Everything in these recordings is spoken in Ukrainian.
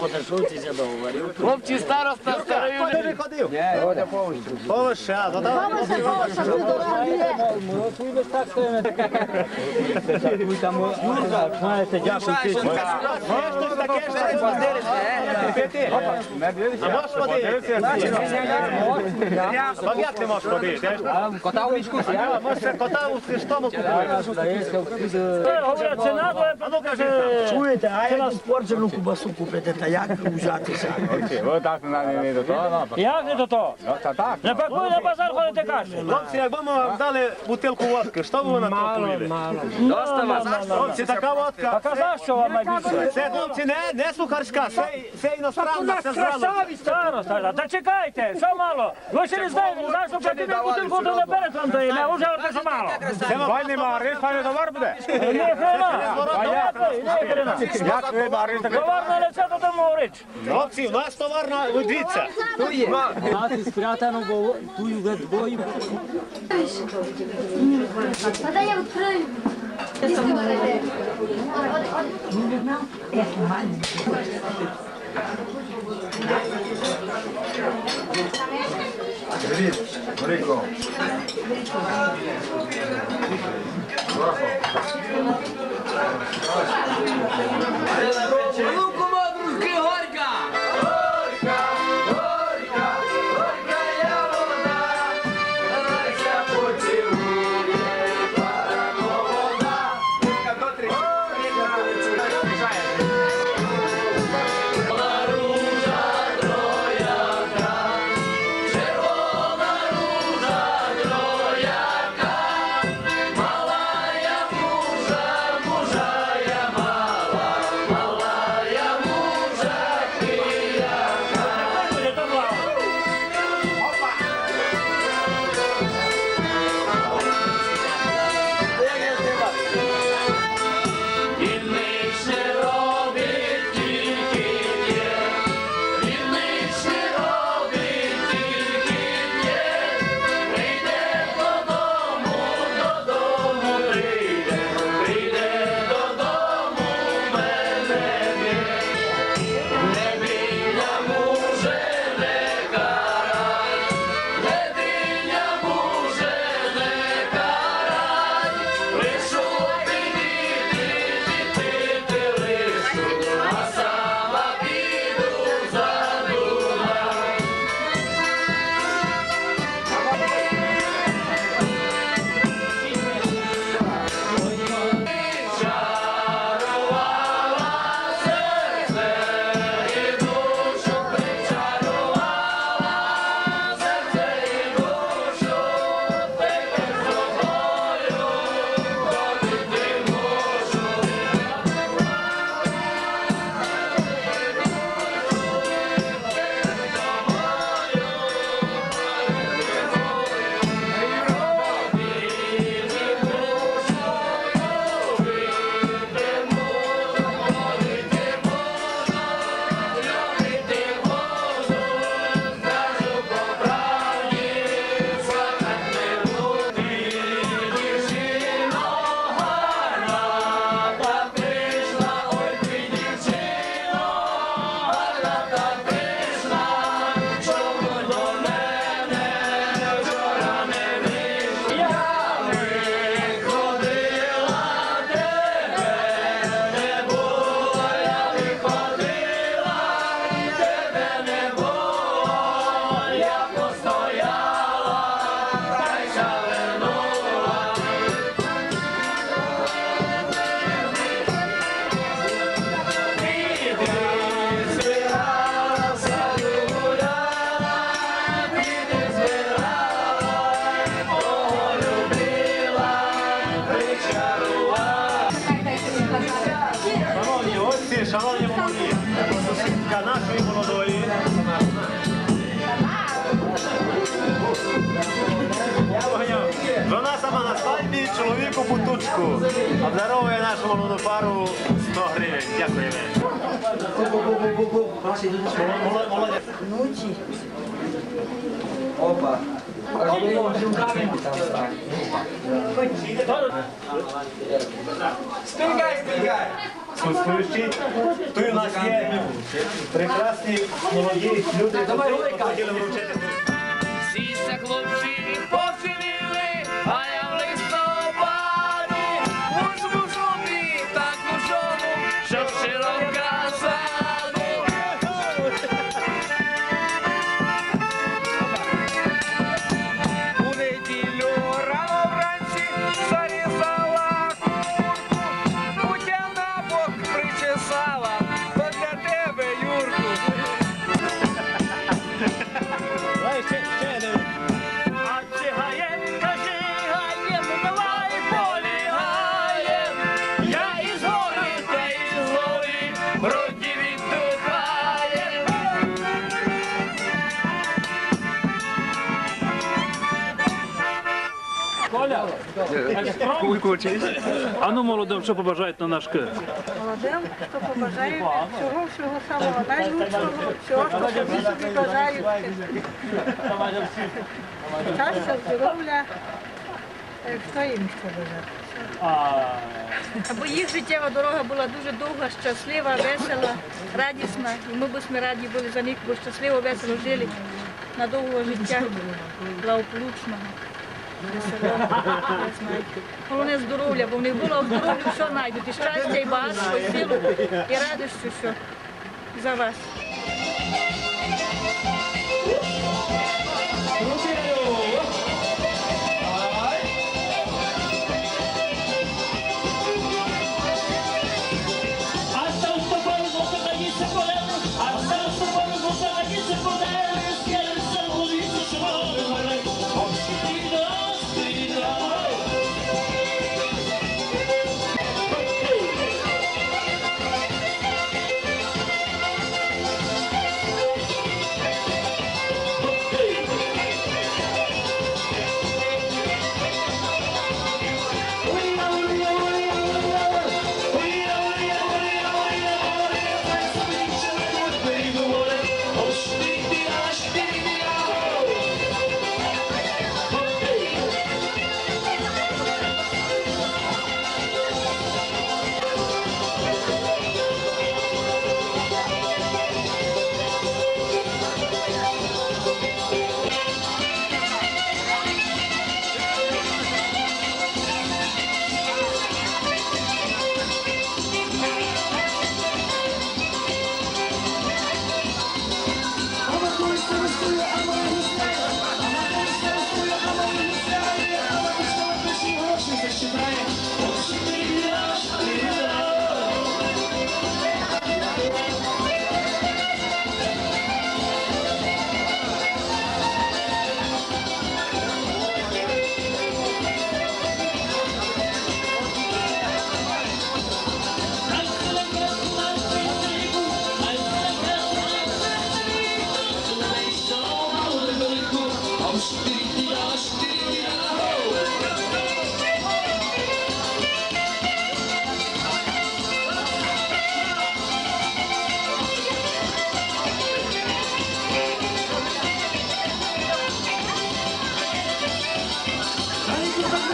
Я вже по дешевці договорив. Хлопці староста старою. не ходив? Ні, Повища, ну там дякую. можеш таке ж А можеш? А як ти можеш подивитися? Кота у мішку. Може, кота у штому купуєш? Говорять, ціна, А ну кажи, чуєте, а як спорчену кубасу купити, та як взятися? Отак не до того. Як не до того? Та так. Не пакуй на базар ходити каші. хлопці, якби ми вам дали бутилку водки, що б ви на то пили? Доста вас. Хлопці, така водка. А казав, що вам найбільше? Це, хлопці, не, не сухарська, це, це іностранна, це зразу. Староста, та чекайте, що мало? Ви ще не знаєте, знаєш, що платити бутилку, то наперед вам даємо, а вже те, що мало. Пай нема, рис, пай товар буде. Не хрена, а як ви, не хрена. Як тому говорить. Хлопці, у нас товар на, ви дивіться. Мати спрятано, бо тую бою. А дай я відкрию. Луку мадрушки Шановні гості, шановні молоді, сусідка нашої молодої. Вона сама на свадьбі, чоловіку путучку. Обдаровує нашу молоду пару 100 гривень. Дякуємо. Молодець. Опа. Стигай, стигай! присутствуючі. Тут у нас є прекрасні молоді люди, які хотіли вручити. Причесала, то А ну молодим, що побажають на наш кир? Молодим, що побажають всього, всього самого найлучшого, всього, що собі собі бажають. Щастя, здоров'я, е, хто їм ще бажає. Аби їх життєва дорога була дуже довга, щаслива, весела, радісна. І ми б ми раді були за них, бо щасливо, весело жили на довгого життя, благополучного. Головне здоров'я, бо в них було здоров'я, все знайдуть. І щастя, і багатство, і силу, і радістю, що за вас.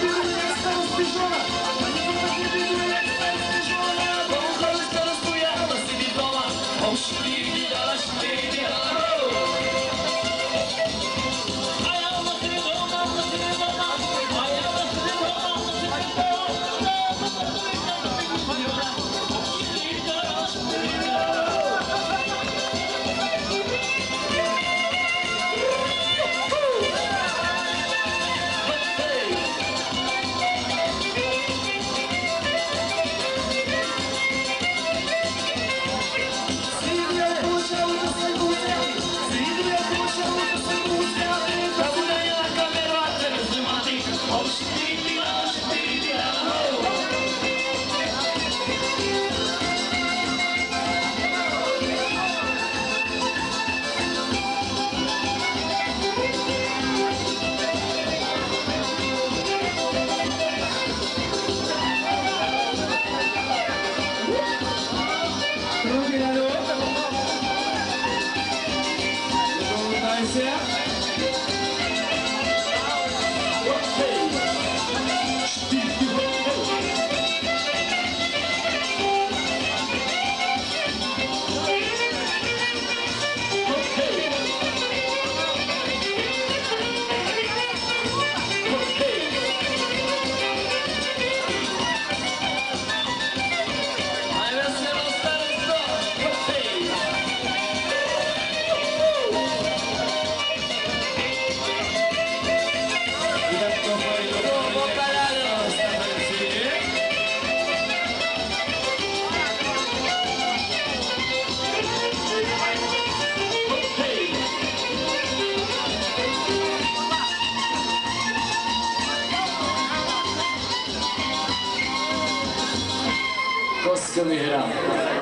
Сергій Олександрович Піжова.